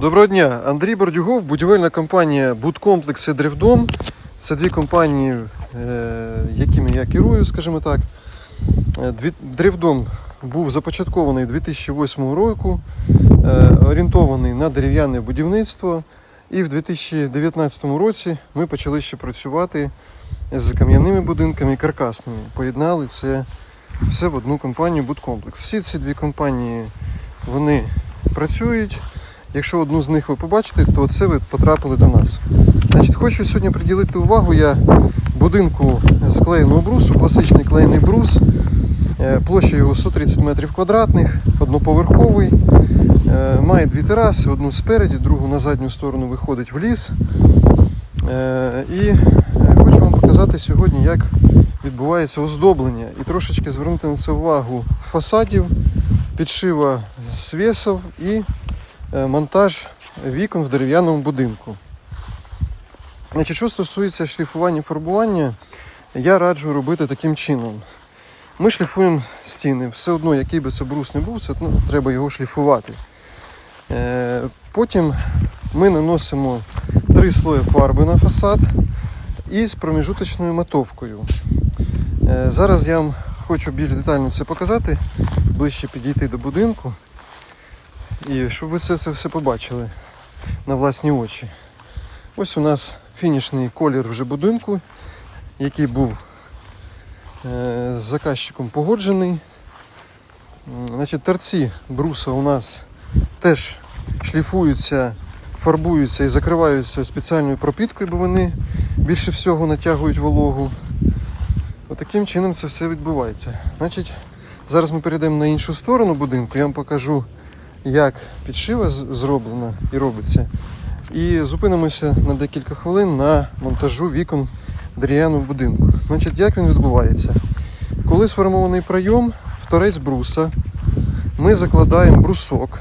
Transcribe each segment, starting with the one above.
Доброго дня, Андрій Бордюгов, будівельна компанія Будкомплекс і Древдом. Це дві компанії, е, якими я керую, скажімо так. Е, Древдом був започаткований 2008 року, е, орієнтований на дерев'яне будівництво. І в 2019 році ми почали ще працювати з кам'яними будинками і каркасними. Поєднали це все в одну компанію Будкомплекс. Всі ці дві компанії вони працюють. Якщо одну з них ви побачите, то це ви потрапили до нас. Значить, хочу сьогодні приділити увагу я будинку з клеєного брусу, класичний клеєний брус. Площа його 130 метрів квадратних, одноповерховий. Е, Має дві тераси, одну спереді, другу на задню сторону виходить в ліс. Е, І е, хочу вам показати сьогодні, як відбувається оздоблення і трошечки звернути на це увагу фасадів, підшива свесів і монтаж вікон в дерев'яному будинку. Значить, що стосується шліфування і фарбування, я раджу робити таким чином. Ми шліфуємо стіни, все одно, який би це брус не був, це, ну, треба його шліфувати. Е, Потім ми наносимо три слої фарби на фасад і з проміжуточною матовкою. Е, Зараз я вам хочу більш детально це показати, ближче підійти до будинку. І щоб ви це, це все побачили на власні очі. Ось у нас фінішний колір вже будинку, який був е, з заказчиком погоджений. Значить, торці бруса у нас теж шліфуються, фарбуються і закриваються спеціальною пропіткою, бо вони більше всього натягують вологу. Отаким чином це все відбувається. Значить, зараз ми перейдемо на іншу сторону будинку, я вам покажу, як підшива зроблена і робиться. І зупинимося на декілька хвилин на монтажу вікон дерев'яного будинку. Значить, як він відбувається? Коли сформований прийом в торець бруса, ми закладаємо брусок.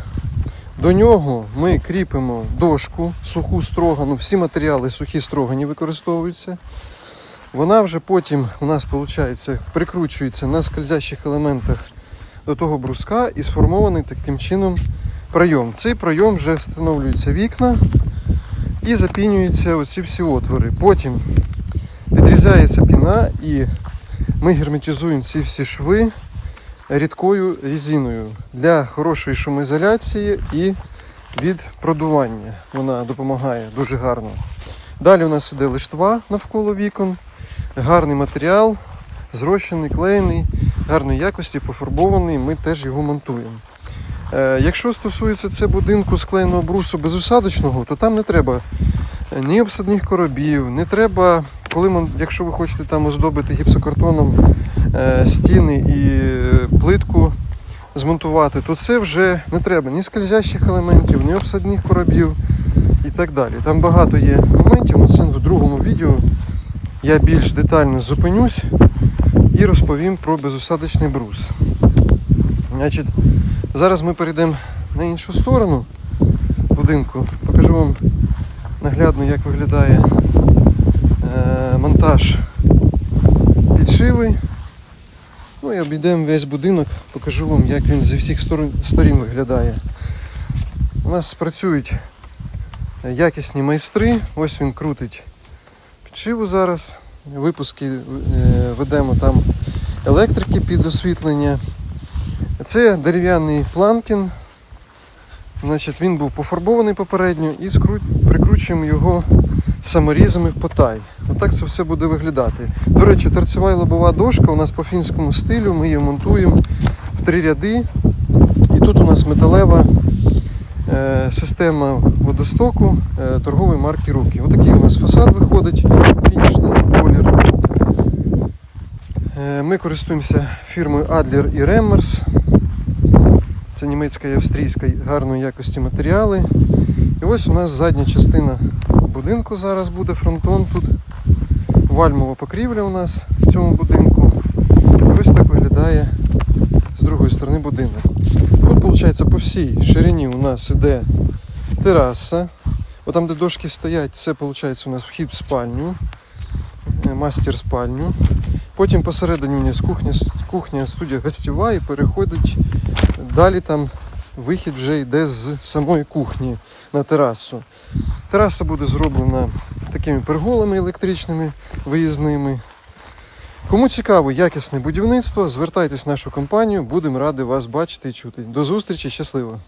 До нього ми кріпимо дошку, суху строгану, всі матеріали сухі строгані використовуються. Вона вже потім у нас виходить, прикручується на скользящих елементах до того бруска і сформований таким чином прийом. В цей прийом вже встановлюються вікна і запінюються оці всі отвори. Потім підрізається піна і ми герметизуємо ці всі шви рідкою різиною для хорошої шумоізоляції і від продування. Вона допомагає дуже гарно. Далі у нас іде лиштва навколо вікон, гарний матеріал, зрощений, клеєний, гарної якості, пофарбований. Ми теж його монтуємо. Е, Якщо стосується це будинку склеєного брусу безусадочного, то там не треба е, ні обсадних коробів, не треба, коли якщо ви хочете там оздобити гіпсокартоном е, стіни і плитку змонтувати, то це вже не треба ні скользящих елементів, ні обсадних коробів і так далі. Там багато є моментів, це в другому відео я більш детально зупинюсь і розповім про безосадочний брус. Значить, зараз ми перейдемо на іншу сторону будинку. Покажу вам наглядно, як виглядає е, монтаж підшиви. Ну і обійдемо весь будинок, покажу вам, як він зі всіх сторон, сторін виглядає. У нас працюють якісні майстри. Ось він крутить підшиву зараз. Випуски е, ведемо там електрики під освітлення. Це дерев'яний планкін. Значить, він був пофарбований попередньо і прикручуємо його саморізами в потай. Отак це все буде виглядати. До речі, торцева і лобова дошка у нас по фінському стилю, ми її монтуємо в три ряди. І тут у нас металева система водостоку е, торгової марки Руки. Отакий у нас фасад виходить, фінішний колір. Е, Ми користуємося фірмою Adler і Remmers. Це німецька і австрійська гарної якості матеріали. І ось у нас задня частина будинку зараз буде, фронтон тут. Вальмова покрівля у нас в цьому будинку. І ось так виглядає з другої сторони будинок. Тут, виходить, по всій ширині у нас іде тераса. От там, де дошки стоять, це виходить у нас вхід в спальню, е, мастер спальню. Потім посередині у нас кухня, кухня студія гостєва і переходить далі там вихід вже йде з самої кухні. на терасу. Тераса буде зроблена такими перголами електричними виїзними. Кому цікаво якісне будівництво, звертайтесь в нашу компанію, будемо раді вас бачити і чути. До зустрічі, щасливо!